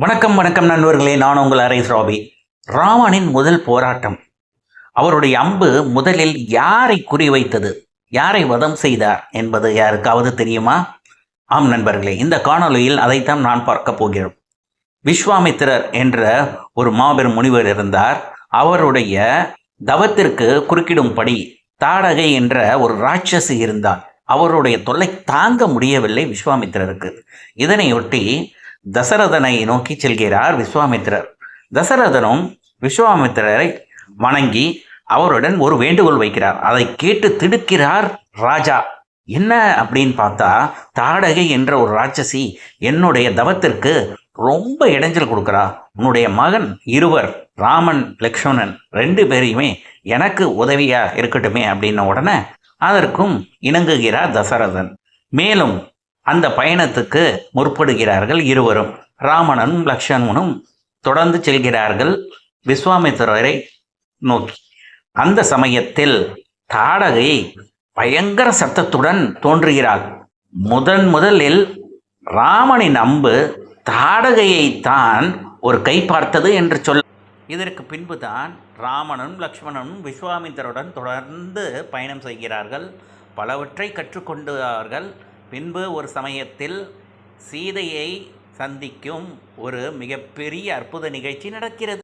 வணக்கம் வணக்கம் நண்பர்களே. நான் உங்கள் அரேஸ் ராபி. ராவணின் முதல் போராட்டம். அவருடைய அம்பு முதலில் யாரை குறிவைத்தது? யாரை வதம் செய்தார் என்பது யாருக்காவது தெரியுமா? ஆம் நண்பர்களே இந்த காணொளியில் அதைத்தான் நான் பார்க்க போகிறோம். விஸ்வாமித்திரர் என்ற ஒரு மாபெரும் முனிவர் இருந்தார். அவருடைய தவத்திற்கு குறுக்கிடும்படி தாடகை என்ற ஒரு ராட்சசி இருந்தார் அவருடைய தொல்லை தாங்க முடியவில்லை விஸ்வாமித்திரருக்கு. இதனையொட்டி தசரதனை நோக்கி செல்கிறார் விஸ்வாமித்திரர். தசரதனும் விஸ்வாமித்திரரை வணங்கி அவருடன் ஒரு வேண்டுகோள் வைக்கிறார். அதை கேட்டு திடுக்கிறார் ராஜா. என்ன அப்படின்னு பார்த்தா தாடகை என்ற ஒரு ராட்சசி என்னுடைய தவத்திற்கு ரொம்ப இடைஞ்சல் கொடுக்குறா. உன்னுடைய மகன் இருவர் ராமன் லக்ஷ்மணன் ரெண்டு பேரையுமே எனக்கு உதவியா இருக்கட்டுமே அப்படின்ன உடனே அதற்கும் இணங்குகிறார் தசரதன். மேலும் அந்த பயணத்துக்கு முற்படுகிறார்கள் இருவரும். ராமணனும் லக்ஷ்மணனும் தொடர்ந்து செல்கிறார்கள் விஸ்வாமித்திரரை நோக்கி. அந்த சமயத்தில் தாடகை பயங்கர சத்தத்துடன் தோன்றுகிறாள். முதன் முதலில் ராமனின் அம்பு தாடகையை தான் ஒரு கை பார்த்தது என்று சொல்ல இதற்கு பின்புதான் ராமனும் லக்ஷ்மணனும் விஸ்வாமித்தருடன் தொடர்ந்து பயணம் செய்கிறார்கள். பலவற்றை கற்றுக்கொண்டார்கள். பின்பு ஒரு சமயத்தில் சீதையை சந்திக்கும் ஒரு மிகப்பெரிய அற்புத நிகழ்ச்சி நடக்கிறது.